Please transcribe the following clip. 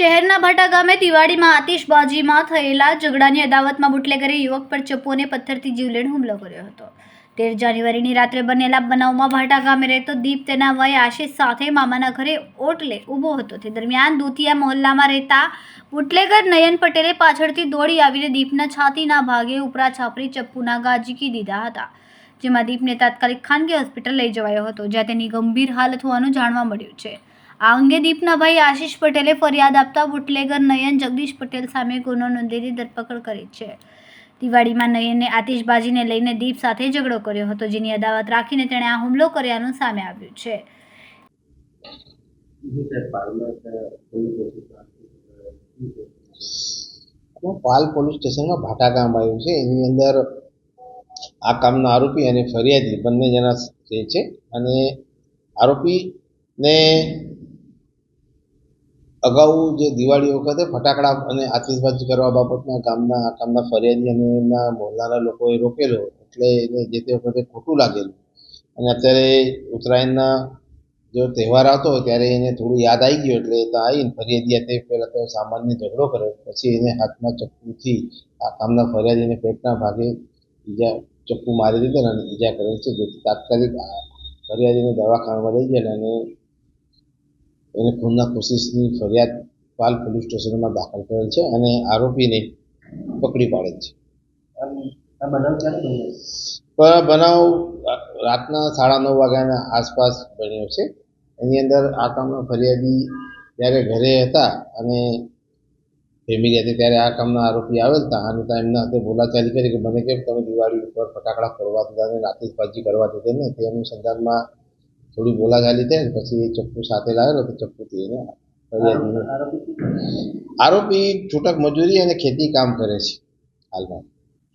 શહેરના ભાટા ગામે દિવાળીમાં આતિશબાજીમાં થયેલા ઝઘડાની અદાવતમાં બુટલેગરે યુવક પર ચપ્પુ અને પથ્થરથી જીવલેણ હુમલો કર્યો હતો. તેર જાન્યુઆરીની રાત્રે બનેલા બનાવમાં ભાટા ગામે રહેતો દીપ તેના વય આશિષ સાથે મામાના ઘરે ઓટલે ઊભો હતો. તે દરમિયાન દુતિયા મહોલ્લામાં રહેતા બુટલેગર નયન પટેલે પાછળથી દોડી આવીને દીપના છાતીના ભાગે ઉપરા છાપરી ચપ્પુના ગાજીકી દીધા હતા, જેમાં દીપને તાત્કાલિક ખાનગી હોસ્પિટલ લઈ જવાયો હતો, જ્યાં તેની ગંભીર હાલત હોવાનું જાણવા મળ્યું છે. આ અંગે દીપના ભાઈ આશિષ પટેલે ફરિયાદ આપતા બુટલેગર નયન જગદીશ પટેલ સામે ગુનો નોંધીની ધરપકડ કરી છે. દિવાળીમાં નયને આતિશબાજીને લઈને દીપ સાથે ઝઘડો કર્યો હતો, જેની અદાવત રાખીને તેણે આ હુમલો કર્યાનું સામે આવ્યું છે. પાલ પોલીસ સ્ટેશનમાં ભાટા ગામ આવ્યું છે. એની અંદર આ કામના આરોપી અને ફરિયાદી બંને જણા છે અને આરોપીને અગાઉ જે દિવાળી વખતે ફટાકડા અને આતિશબાજી કરવા બાબતમાં ગામના ગામના ફરિયાદી અને એમના મોહલ્લાના લોકોએ રોકેલો એટલે એને જે તે વખતે ખોટું લાગેલું. અને અત્યારે ઉત્તરાયણના જો તહેવાર આવતો ત્યારે એને થોડું યાદ આવી ગયું એટલે તો આવીને ફરિયાદી હાથે પહેલાં તો સામાન્ય ઝઘડો કર્યો પછી એને હાથમાં ચપ્પુથી આ કામના ફરિયાદીને પેટના ભાગે ઈજા, ચપ્પુ મારી દીધેલા અને ઈજા કરેલ છે. જેથી તાત્કાલિક ફરિયાદીને દવાખાનામાં લઈ ગયેલા અને એને ખૂનના કોશિશની ફરિયાદ પાલ પોલીસ સ્ટેશનમાં દાખલ કરેલ છે અને આરોપીને પકડી પાડેલ છે. બનાવ રાતના સાડા નવ વાગ્યાના આસપાસ બન્યો છે. એની અંદર આ કામના ફરિયાદી જ્યારે ઘરે હતા અને ફેમિલી હતી ત્યારે આ કામના આરોપી આવેલ હતા. અને ત્યાં એમના હાથે બોલાચાલી કરી કે મને કેમ તમે દિવાળી ઉપર ફટાકડા ફોડવા દીધા અને આતિશબાજી કરવા દીધી ને? તે અનુસંધાનમાં થોડી બોલાચાલી થઈ પછી એ ચપ્પુ સાથે લાવેલો તો ચપ્પુથી એને? આરોપી છૂટક મજૂરી અને ખેતી કામ કરે છે હાલમાં